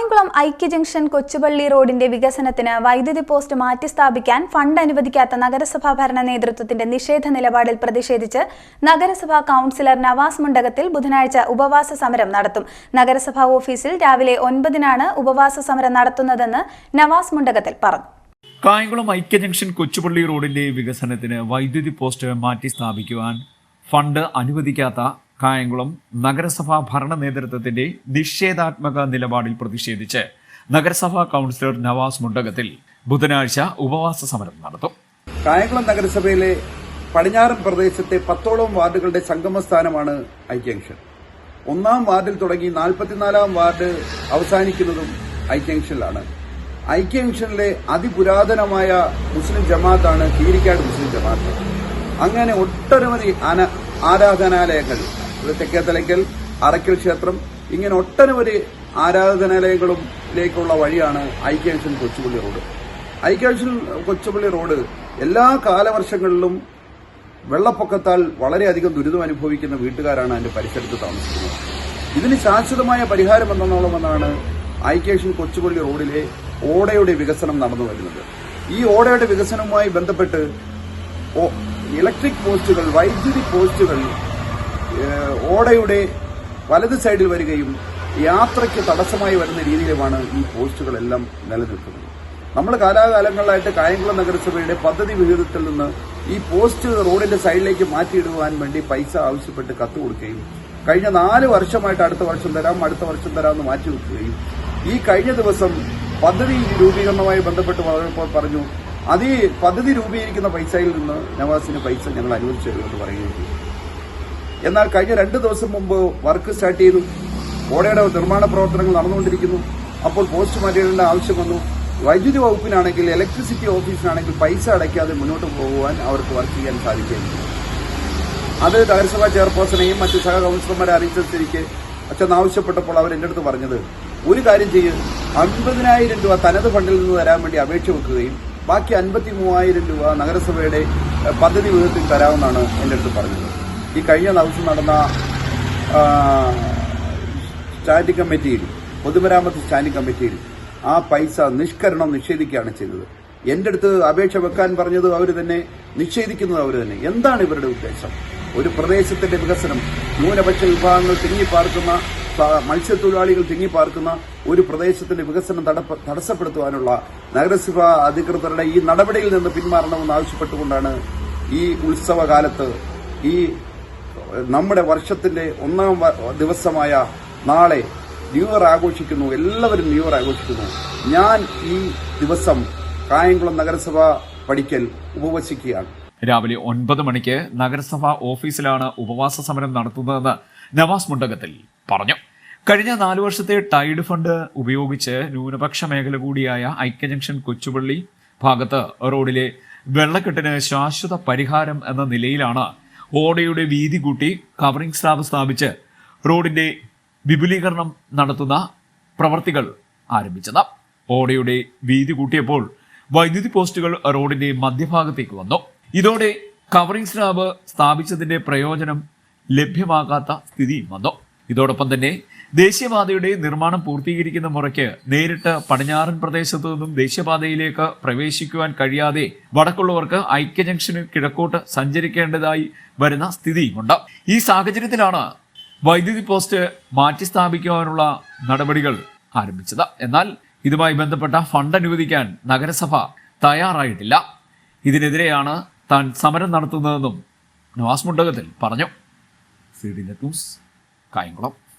കായംകുളം ഐക്യ ജംഗ്ഷൻ കൊച്ചുപള്ളി റോഡിന്റെ വികസനത്തിന് വൈദ്യുതി പോസ്റ്റ് മാറ്റിസ്ഥാപിക്കാൻ ഫണ്ട് അനുവദിക്കാത്ത നഗരസഭാ ഭരണ നേതൃത്വത്തിന്റെ നിഷേധ നിലപാടിൽ പ്രതിഷേധിച്ച് നഗരസഭാ കൌൺസിലർ നവാസ് മുണ്ടകത്തിൽ ബുധനാഴ്ച ഉപവാസ സമരം നടത്തും. നഗരസഭാ ഓഫീസിൽ രാവിലെ ഒൻപതിനാണ് ഉപവാസ സമരം നടത്തുന്നതെന്ന് നവാസ് മുണ്ടകത്തിൽ പറഞ്ഞു. കായംകുളം ഐക്യ ജംഗ്ഷൻ കൊച്ചുപള്ളി റോഡിന്റെ വികസനത്തിന് വൈദ്യുതി പോസ്റ്റ് മാറ്റി സ്ഥാപിക്കുവാൻ ഫണ്ട് അനുവദിക്കാത്ത കായംകുളം നഗരസഭാ ഭരണ നേതൃത്വത്തിന്റെ നിഷേധാത്മക നിലപാടിൽ പ്രതിഷേധിച്ച് നഗരസഭാ കൗൺസിലർ നവാസ് മുണ്ടകത്തിൽ ബുധനാഴ്ച ഉപവാസ സമരം നടത്തും. കായംകുളം നഗരസഭയിലെ പടിഞ്ഞാറൻ പ്രദേശത്തെ പത്തോളം വാർഡുകളുടെ സംഗമസ്ഥാനമാണ് ഐക്യൻഷൻ ഒന്നാം വാർഡിൽ തുടങ്ങി നാൽപ്പത്തിനാലാം വാർഡ് അവസാനിക്കുന്നതും ഐക്യങ്ഷനിലാണ് ഐക്യൻഷനിലെ അതിപുരാതനമായ മുസ്ലിം ജമാഅത്താണ് കീരിക്കാട് മുസ്ലിം ജമാഅത്ത്. അങ്ങനെ ഒട്ടനവധി ആരാധനാലയങ്ങൾ തെക്കേത്തലയ്ക്കൽ അറയ്ക്കൽ ക്ഷേത്രം ഇങ്ങനെ ഒട്ടനവധി ആരാധനാലയങ്ങളിലേക്കുള്ള വഴിയാണ് ഐക്യാൻഷൻ കൊച്ചുപള്ളി റോഡ്. ഐക്യാൻഷൻ കൊച്ചുപള്ളി റോഡ് എല്ലാ കാലവർഷങ്ങളിലും വെള്ളപ്പൊക്കത്താൽ വളരെയധികം ദുരിതം അനുഭവിക്കുന്ന വീട്ടുകാരാണ് അതിന്റെ പരിസരത്ത് താമസിക്കുന്നത്. ഇതിന് ശാശ്വതമായ പരിഹാരം എന്നോളമെന്നാണ് ഐക്യേഷൻ കൊച്ചുപള്ളി റോഡിലെ ഓടയുടെ വികസനം നടന്നു വരുന്നത്. ഈ ഓടയുടെ വികസനവുമായി ബന്ധപ്പെട്ട് ഇലക്ട്രിക് പോസ്റ്റുകൾ വൈദ്യുതി പോസ്റ്റുകൾ ഓടയുടെ വലത് സൈഡിൽ വരികയും യാത്രയ്ക്ക് തടസ്സമായി വരുന്ന രീതിയിലുമാണ് ഈ പോസ്റ്റുകളെല്ലാം നിലനിൽക്കുന്നത്. നമ്മൾ കാലാകാലങ്ങളിലായിട്ട് കായംകുളം നഗരസഭയുടെ പദ്ധതി വിഹിതത്തിൽ നിന്ന് ഈ പോസ്റ്റ് റോഡിന്റെ സൈഡിലേക്ക് മാറ്റിയിടുവാൻ വേണ്ടി പൈസ ആവശ്യപ്പെട്ട് കത്ത് കൊടുക്കുകയും കഴിഞ്ഞ നാല് വർഷമായിട്ട് അടുത്ത വർഷം തരാം അടുത്ത വർഷം തരാം എന്ന് മാറ്റി വെക്കുകയും ഈ കഴിഞ്ഞ ദിവസം പദ്ധതി രൂപീകരണവുമായി ബന്ധപ്പെട്ട് പറഞ്ഞപ്പോൾ പറഞ്ഞു അത് പദ്ധതി രൂപീകരിക്കുന്ന പൈസയിൽ നിന്ന് നവാസിന് പൈസ ഞങ്ങൾ അനുവദിച്ചു തരുമെന്ന് പറയുകയും എന്നാൽ കഴിഞ്ഞ രണ്ട് ദിവസം മുമ്പ് വർക്ക് സ്റ്റാർട്ട് ചെയ്തു. ഓടയുടെ നിർമ്മാണ പ്രവർത്തനങ്ങൾ നടന്നുകൊണ്ടിരിക്കുന്നു. അപ്പോൾ പോസ്റ്റ് മാറ്റേണ്ട ആവശ്യം വന്നു. വൈദ്യുതി വകുപ്പിനാണെങ്കിൽ ഇലക്ട്രിസിറ്റി ഓഫീസിനാണെങ്കിൽ പൈസ അടയ്ക്കാതെ മുന്നോട്ട് പോകുവാൻ അവർക്ക് വർക്ക് ചെയ്യാൻ സാധിക്കുകയില്ല അത് നഗരസഭാ ചെയർപേഴ്സണെയും മറ്റ് സഹ കൗൺസിലർമാരെ അറിയിച്ചിരിക്കെ അച്ഛൻ ആവശ്യപ്പെട്ടപ്പോൾ അവർ എന്റെ അടുത്ത് പറഞ്ഞത് ഒരു കാര്യം ചെയ്യും. അൻപതിനായിരം രൂപ തനത് ഫണ്ടിൽ നിന്ന് തരാൻ വേണ്ടി അപേക്ഷ വെക്കുകയും ബാക്കി അൻപത്തി മൂവായിരം രൂപ നഗരസഭയുടെ പദ്ധതി വിധത്തിൽ തരാമെന്നാണ് എന്റെ അടുത്ത് പറഞ്ഞത്. ഈ കഴിഞ്ഞ ദിവസം നടന്ന സ്റ്റാൻഡിംഗ് കമ്മിറ്റിയിൽ പൊതുമരാമത്ത് സ്റ്റാൻഡിംഗ് കമ്മിറ്റിയിൽ ആ പൈസ നിഷ്കരണം നിഷേധിക്കുകയാണ് ചെയ്തത്. എന്റെ അടുത്ത് അപേക്ഷ വെക്കാൻ പറഞ്ഞത് അവർ തന്നെ നിഷേധിക്കുന്നത് അവർ തന്നെ. എന്താണ് ഇവരുടെ ഉദ്ദേശം? ഒരു പ്രദേശത്തിന്റെ വികസനം ന്യൂനപക്ഷ വിഭാഗങ്ങൾ തിങ്ങിപ്പാർക്കുന്ന മത്സ്യത്തൊഴിലാളികൾ തിങ്ങിപ്പാർക്കുന്ന ഒരു പ്രദേശത്തിന്റെ വികസനം തടസ്സപ്പെടുത്തുവാനുള്ള നഗരസഭാ അധികൃതരുടെ ഈ നടപടിയിൽ നിന്ന് പിന്മാറണമെന്ന് ആവശ്യപ്പെട്ടുകൊണ്ടാണ് ഈ ഉത്സവകാലത്ത് ഈ നമ്മുടെ വർഷത്തിന്റെ ഒന്നാം ദിവസമായ നാളെ ന്യൂ ഇയർ ആഘോഷിക്കുന്നു. എല്ലാവരും ന്യൂ ഇയർ ആഘോഷിക്കുന്നു. ഞാൻ ഈ ദിവസം കായംകുളം നഗരസഭ പഠിക്കൽ ഉപവസിക്കുകയാണ്. രാവിലെ ഒൻപത് മണിക്ക് നഗരസഭാ ഓഫീസിലാണ് ഉപവാസ സമരം നടത്തുന്നതെന്ന് നവാസ് മുണ്ടകത്തിൽ പറഞ്ഞു. കഴിഞ്ഞ നാലു വർഷത്തെ ടൈഡ് ഫണ്ട് ഉപയോഗിച്ച് ന്യൂനപക്ഷ മേഖല കൂടിയായ ഐക്യ ജംഗ്ഷൻ കൊച്ചുപള്ളി ഭാഗത്ത് റോഡിലെ വെള്ളക്കെട്ടിന് ശാശ്വത പരിഹാരം എന്ന നിലയിലാണ് ഓടയുടെ വീതി കൂട്ടി കവറിംഗ് സ്ലാബ് സ്ഥാപിച്ച് റോഡിന്റെ വിപുലീകരണം നടത്തുന്ന പ്രവർത്തികൾ ആരംഭിച്ചത്. ഓടയുടെ വീതി കൂട്ടിയപ്പോൾ വൈദ്യുതി പോസ്റ്റുകൾ റോഡിന്റെ മധ്യഭാഗത്തേക്ക് വന്നു. ഇതോടെ കവറിംഗ് സ്ലാബ് സ്ഥാപിച്ചതിന്റെ പ്രയോജനം ലഭ്യമാകാത്ത സ്ഥിതിയും വന്നു. ഇതോടൊപ്പം തന്നെ ദേശീയപാതയുടെ നിർമ്മാണം പൂർത്തീകരിക്കുന്ന മുറയ്ക്ക് നേരിട്ട് പടിഞ്ഞാറൻ പ്രദേശത്തു നിന്നും ദേശീയപാതയിലേക്ക് പ്രവേശിക്കുവാൻ കഴിയാതെ വടക്കുള്ളവർക്ക് ഐക്യ ജംഗ്ഷന് കിഴക്കോട്ട് സഞ്ചരിക്കേണ്ടതായി വരുന്ന സ്ഥിതിയുമുണ്ട്. ഈ സാഹചര്യത്തിലാണ് വൈദ്യുതി പോസ്റ്റ് മാറ്റി സ്ഥാപിക്കുവാനുള്ള നടപടികൾ ആരംഭിച്ചത്. എന്നാൽ ഇതുമായി ബന്ധപ്പെട്ട ഫണ്ട് അനുവദിക്കാൻ നഗരസഭ തയ്യാറായിട്ടില്ല. ഇതിനെതിരെയാണ് താൻ സമരം നടത്തുന്നതെന്നും നവാസ് മുണ്ടകത്തിൽ പറഞ്ഞു. C D net news Kayamkulam